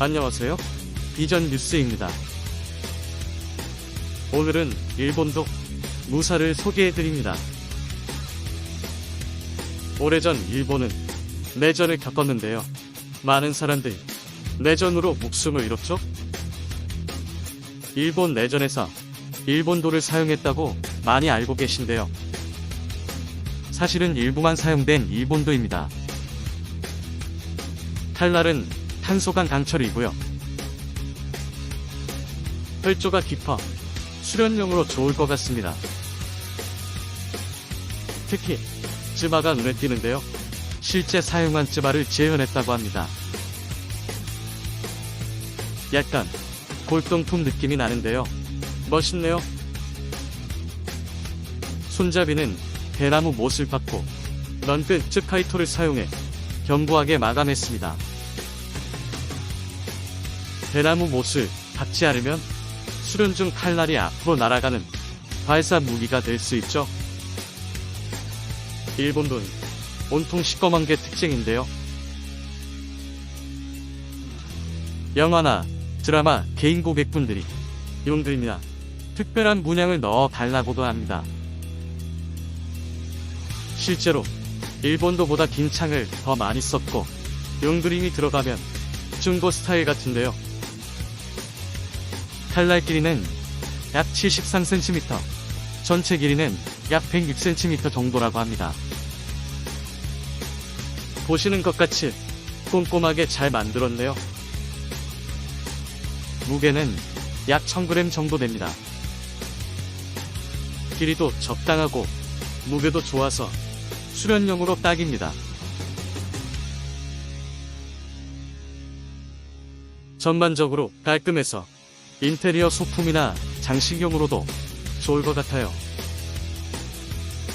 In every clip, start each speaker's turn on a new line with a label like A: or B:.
A: 안녕하세요. 비전 뉴스입니다. 오늘은 일본도 무사를 소개해드립니다. 오래전 일본은 내전을 겪었는데요. 많은 사람들이 내전으로 목숨을 잃었죠? 일본 내전에서 일본도를 사용했다고 많이 알고 계신데요. 사실은 일부만 사용된 일본도입니다. 칼날은 탄소간 강철이고요. 혈조가 깊어 수련용으로 좋을 것 같습니다. 특히 쯔바가 눈에 띄는데요. 실제 사용한 쯔바를 재현했다고 합니다. 약간 골동품 느낌이 나는데요. 멋있네요. 손잡이는 대나무 못을 받고 넌끈 쯔카이토를 사용해 견고하게 마감했습니다. 대나무 못을 닿지 않으면 수련 중 칼날이 앞으로 날아가는 발사 무기가 될 수 있죠. 일본도는 온통 시꺼먼 게 특징인데요. 영화나 드라마 개인 고객분들이 용들이나 특별한 문양을 넣어 달라고도 합니다. 실제로 일본도보다 긴 창을 더 많이 썼고 용 그림이 들어가면 중고 스타일 같은데요. 칼날 길이는 약 73cm, 전체 길이는 약 106cm 정도라고 합니다. 보시는 것 같이 꼼꼼하게 잘 만들었네요. 무게는 약 1000g 정도 됩니다. 길이도 적당하고 무게도 좋아서 수련용으로 딱입니다. 전반적으로 깔끔해서 인테리어 소품이나 장식용으로도 좋을 것 같아요.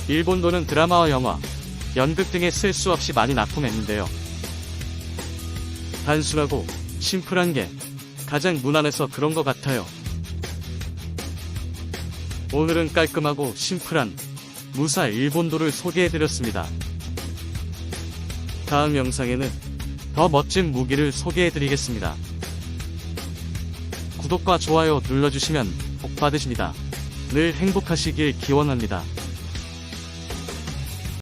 A: 일본도는 드라마와 영화, 연극 등에 쓸 수 없이 많이 납품했는데요. 단순하고 심플한 게 가장 무난해서 그런 것 같아요. 오늘은 깔끔하고 심플한 무사 일본도를 소개해드렸습니다. 다음 영상에는 더 멋진 무기를 소개해드리겠습니다. 구독과 좋아요 눌러주시면 복 받으십니다. 늘 행복하시길 기원합니다.